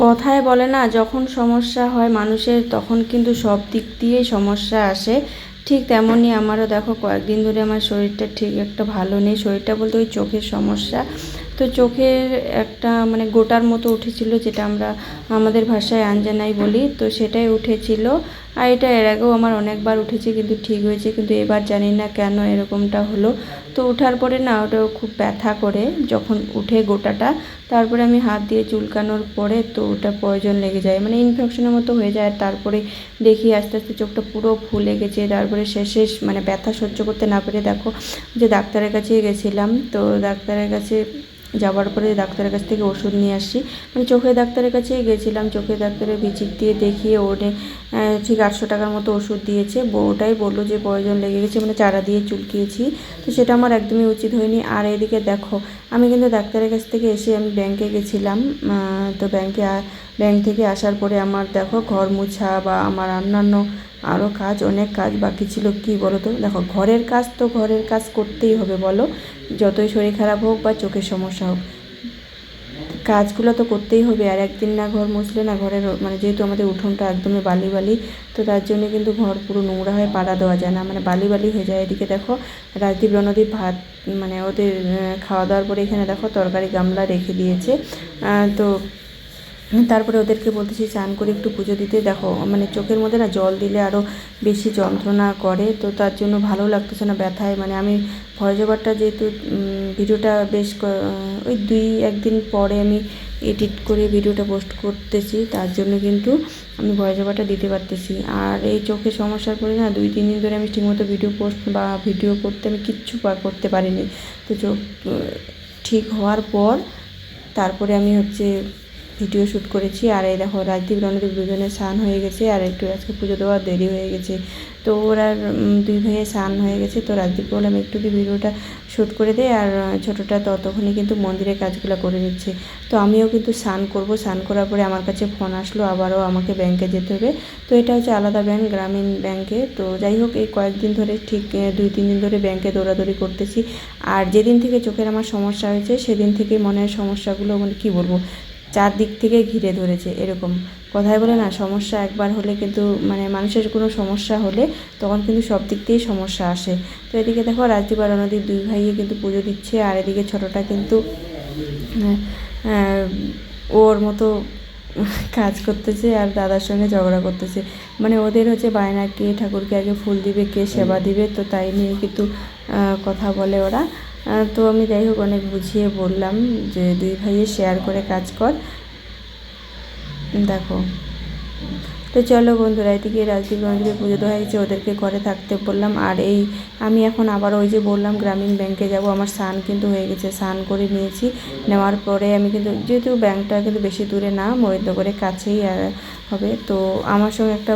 কথায় বলে না, যখন সমস্যা হয় মানুষের, তখন কিন্তু সব দিক দিয়েই সমস্যা আসে। ঠিক তেমনই আমারও, দেখো, কয়েকদিন ধরে আমার শরীরটা ঠিক একটা ভালো নেই। শরীরটা বলতে ওই চোখের সমস্যা। তো চোখের একটা মানে গোটার মতো উঠেছিল, যেটা আমরা আমাদের ভাষায় আঞ্জানাই বলি। তো সেটাই উঠেছিল। আর এটা এর আগেও আমার অনেকবার উঠেছে কিন্তু ঠিক হয়েছে কিন্তু এবার জানি না কেন এরকমটা হলো। তো ওঠার পরে না ওটাও খুব ব্যথা করে যখন উঠে গোটাটা তারপরে আমি হাত দিয়ে চুলকানোর পরে তো ওটা প্রয়োজন লেগে যায়। মানে ইনফেকশনের মতো হয়ে যায় তারপরে দেখি আস্তে আস্তে চোখটা পুরো ফুলে গেছে তারপরে শেষে মানে ব্যথা সহ্য করতে না পেরে দেখো যে ডাক্তারের কাছে গেছিলাম তো ডাক্তারের কাছে যাওয়ার পরে ডাক্তারের কাছ থেকে ওষুধ নিয়ে আসি। মানে চোখের ডাক্তারের কাছে গেছিলাম চোখের ডাক্তারের ভিজিট দিয়ে দেখিয়ে ওরে আহ, ঠিক আটশো টাকার মতো ওষুধ দিয়েছে। ওটাই বলল যে, প্রয়োজন লেগে গেছে মানে চারা দিয়ে চুলকিয়েছি। তো সেটা আমার একদমই উচিত হয়নি। আর এদিকে দেখো, আমি কিন্তু ডাক্তারের কাছ থেকে এসে আমি ব্যাংকে গেছিলাম। তো ব্যাংকে ব্যাংক থেকে আসার পরে আমার দেখো, ঘর মোছা বা আমার অন্যান্য আরও কাজ, অনেক কাজ বাকি ছিল। কি বলো তো দেখো, ঘরের কাজ তো ঘরের কাজ করতেই হবে, বলো। যতই শরীর খারাপ হোক বা চোখের সমস্যা হোক। কাজগুলো তো করতেই হবে, আর একদিন না ঘর মুছলে না ঘরের মানে যেহেতু আমাদের উঠোনটা একদমই বালি বালি তো তার জন্য কিন্তু ঘর পুরো নোংরা হয়ে পাড়া দেওয়া যায় না মানে বালি বালি হয়ে যায়। এদিকে দেখো, রাজদীপ, রণদীপ ভাত মানে ওদের খাওয়া দাওয়ার পরে এখানে দেখো তরকারি গামলা রেখে দিয়েছে। তো তারপরে ওদেরকে বলতেছি চান করে একটু পুজো দিতে। দেখো মানে চোখের মধ্যে না জল দিলে আরও বেশি যন্ত্রণা করে, তো তার জন্য ভালো লাগতেছে না ব্যথায়। মানে আমি ভয়েস ওভারটা যেহেতু ভিডিওটা বেশ ওই দুই, একদিন পরে আমি এডিট করে ভিডিওটা পোস্ট করতেছি, তার জন্য কিন্তু আমি ভয়েস ওভারটা দিতে পারতেছি। আর এই চোখের সমস্যার পরে না দুই, তিন দিন ধরে আমি ঠিকমতো ভিডিও পোস্ট বা ভিডিও করতে আমি কিচ্ছু করতে পারিনি। তো চোখ, ঠিক হওয়ার পর তারপরে আমি হচ্ছে ভিডিও শ্যুট করেছি। আর এই দেখো, রাজদীপ, রণদীপ দুজনে স্নান হয়ে গেছে। আর একটু আজকে পুজো দেওয়ার দেরি হয়ে গেছে। তো ওরা দুই ভাইয়ে স্নান হয়ে গেছে। তো রাজদীপ বললাম একটু কি ভিডিওটা শ্যুট করে দে আর ছোটোটা ততক্ষণই কিন্তু মন্দিরের কাজগুলো করে নিচ্ছে। তো আমিও কিন্তু স্নান করব। স্নান করার পরে আমার কাছে ফোন আসলো। আবারও আমাকে ব্যাংকে যেতে হবে। তো এটা হচ্ছে আলাদা ব্যাংক, গ্রামীণ ব্যাংকে। তো যাই হোক, এই কয়েকদিন ধরে ঠিক দুই, তিন দিন ধরে ব্যাংকে দৌড়াদৌড়ি করতেছি। আর যেদিন থেকে চোখের আমার সমস্যা হয়েছে, সেদিন থেকে মনের সমস্যাগুলো মানে কী বলব? চারদিক থেকে ঘিরে ধরেছে এরকম। কথায় বলে না সমস্যা একবার হলে কিন্তু মানে মানুষের কোনো সমস্যা হলে তখন কিন্তু সব দিক দিয়েই সমস্যা আসে। তো এদিকে দেখো রাজদীপ আর রণদীপ দুই ভাইয়ে কিন্তু পুজো দিচ্ছে আর এদিকে ছোটোটা কিন্তু আহ, আহ, ওর মতো কাজ করতেছে আর দাদার সঙ্গে ঝগড়া করতেছে। মানে ওদের হচ্ছে বায়না কে ঠাকুরকে আগে ফুল দিবে কে সেবা দিবে তো তাই নিয়ে কিন্তু কথা বলে ওরা। তো আমি যাই হোক অনেক বুঝিয়ে বললাম যে দুই ভাইয়ে শেয়ার করে কাজ কর। দেখো তো চলো বন্ধুরা, এদিকে রাজদীপ রঞ্জিতের পুজো দেওয়া হয়েছে, ওদেরকে ঘরে থাকতে বললাম। আর এই, আমি এখন আবার ওই যে বললাম, গ্রামীণ ব্যাংকে যাব। আমার স্নান কিন্তু হয়ে গেছে, স্নান করে নিয়েছি। নেওয়ার পরে আমি কিন্তু, যেহেতু ব্যাংকটা কিন্তু বেশি দূরে না মহিদ্যগরের কাছেই হবে। তো আমার সঙ্গে একটা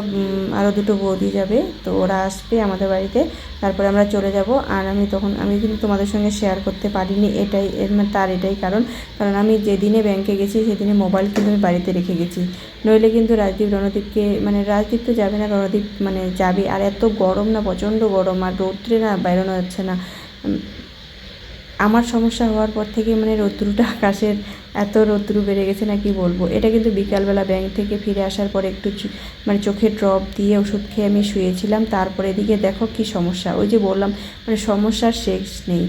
আরও দুটো বৌদি যাবে, তো ওরা আসবে আমাদের বাড়িতে। তারপরে আমরা চলে যাব। আর আমি তখন, আমি কিন্তু তোমাদের সঙ্গে শেয়ার করতে পারিনি, এটাই মানে তার এটাই কারণ। কারণ আমি যেদিনে ব্যাংকে গেছি, সেদিনে মোবাইল কিন্তু আমি বাড়িতে রেখে গেছি। নইলে কিন্তু রাজদীপ রণদীপকে মানে রাজদীপ তো যাবে না রণদীপ মানে যাবে। আর এত গরম না, প্রচণ্ড গরম, আর রৌদ্রে না বেরোনো যাচ্ছে না। আমার সমস্যা হওয়ার পর থেকে মানে রৌদ্রুটা আকাশের এত রৌদ্রু বেড়ে গেছে না কি বলব? এটা কিন্তু বিকালবেলা ব্যাংক থেকে ফিরে আসার পরে একটু মানে চোখে ড্রপ দিয়ে ওষুধ খেয়ে আমি শুয়েছিলাম। তারপরে এদিকে দেখো কি সমস্যা। ওই যে বললাম মানে সমস্যার শেষ নেই।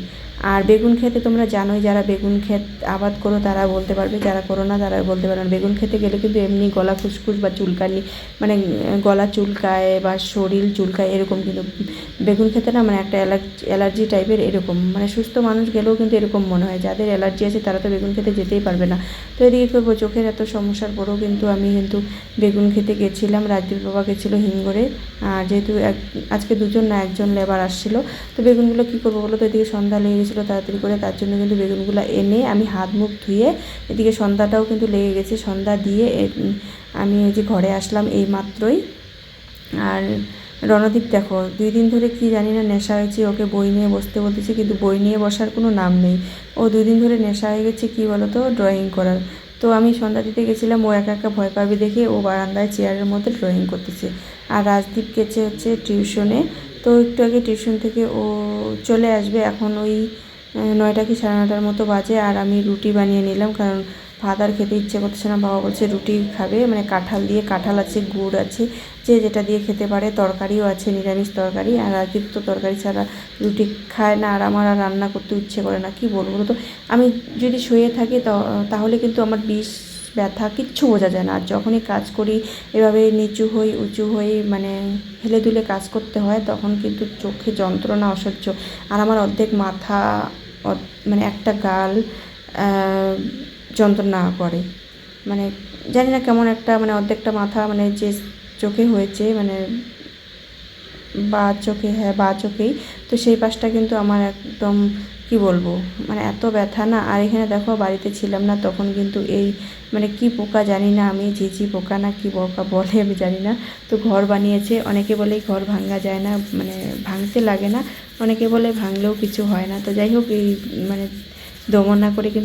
আর বেগুন খেতে তোমরা জানোই, যারা বেগুন ক্ষেত আবাদ করো তারা বলতে পারবে, যারা করো না তারা বলতে পারবে বেগুন খেতে গেলে কিন্তু এমনি গলা খুসখুস বা চুলকানি মানে গলা চুলকায় বা শরীর চুলকায় এরকম কিন্তু, বেগুন খেতে না মানে একটা অ্যালার্জি টাইপের এরকম। মানে সুস্থ মানুষ গেলেও কিন্তু এরকম মনে হয়, যাদের অ্যালার্জি আছে তারা তো বেগুন খেতে যেতেই পারবে না। তো এদিকে করব চোখের এত সমস্যার পরেও কিন্তু আমি কিন্তু বেগুন খেতে গেছিলাম, রাজদীপ বাবা গেছিল হিঙ্গরে। আর যেহেতু আজকে দুজন না, একজন লেবার আসছিল। তো বেগুনগুলো কী করব বলো তো? এদিকে সন্ধ্যা লেগে গেছিল। তাড়াতাড়ি করে, তার জন্য কিন্তু বেগুনগুলো এনে আমি হাত মুখ ধুয়ে এদিকে সন্ধ্যাটাও কিন্তু লেগে গেছে। সন্ধ্যা দিয়ে আমি যে ঘরে আসলাম এই মাত্রই আর রণদীপ দেখো, দুই দিন ধরে কি জানি না নেশা হয়েছে, ওকে বই নিয়ে বসতে বলতেছি, কিন্তু বই নিয়ে বসার কোনো নাম নেই। ও দুই দিন ধরে নেশা হয়ে গেছে, কি বলো তো ড্রয়িং করার। তো আমি সন্ধ্যা দিতে গেছিলাম, ও একা একা ভয় পাবে দেখে, ও বারান্দায় চেয়ারের মধ্যে ড্রয়িং করতেছে। আর রাজদীপ গেছে হচ্ছে টিউশনে তো একটু আগে টিউশন থেকে ও চলে আসবে। এখন ওই নয়টা কি সাড়ে নটার মতো বাজে আর আমি রুটি বানিয়ে নিলাম কারণ ভাত আর খেতে ইচ্ছে করছে না। বাবা বলছে রুটি খাবে মানে কাঁঠাল দিয়ে, কাঁঠাল আছে, গুড় আছে, যে যেটা দিয়ে খেতে পারে, তরকারিও আছে, নিরামিষ তরকারি। আর রাজীব তো তরকারি ছাড়া রুটি খায় না আর আমার আর রান্না করতে ইচ্ছে করে না, কি বলব তো আমি যদি শুয়ে থাকি তাহলে কিন্তু আমার বিষ ব্যথা, কিচ্ছু বোঝা যায় না। আর যখনই কাজ করি, এভাবে নিচু হই, উঁচু হই মানে হেলে দুলে কাজ করতে হয়, তখন কিন্তু চোখে যন্ত্রণা অসহ্য। আর আমার অর্ধেক মাথা মানে একটা গাল যন্ত্রণা করে। মানে জানি না কেমন একটা মানে অর্ধেকটা মাথা মানে যে চোখে হয়েছে মানে বা চোখে হ্যাঁ বা চোখেই। তো সেই পাশটা কিন্তু আমার একদম কি বলব? মানে এত ব্যথা না? আর এখানে দেখো, বাড়িতে ছিলাম না, তখন কিন্তু এই মানে কি পোকা জানি না, আমি ঝিঝি পোকা না, কি পোকা বলে আমি জানি না। তো ঘর বানিয়েছে, অনেকে বলে ঘর ভাঙা যায় না মানে ভাঙতে লাগে না, অনেকে বলে ভাঙলেও কিছু হয় না। তো যাই হোক, এই মানে দমন না করে কিন্তু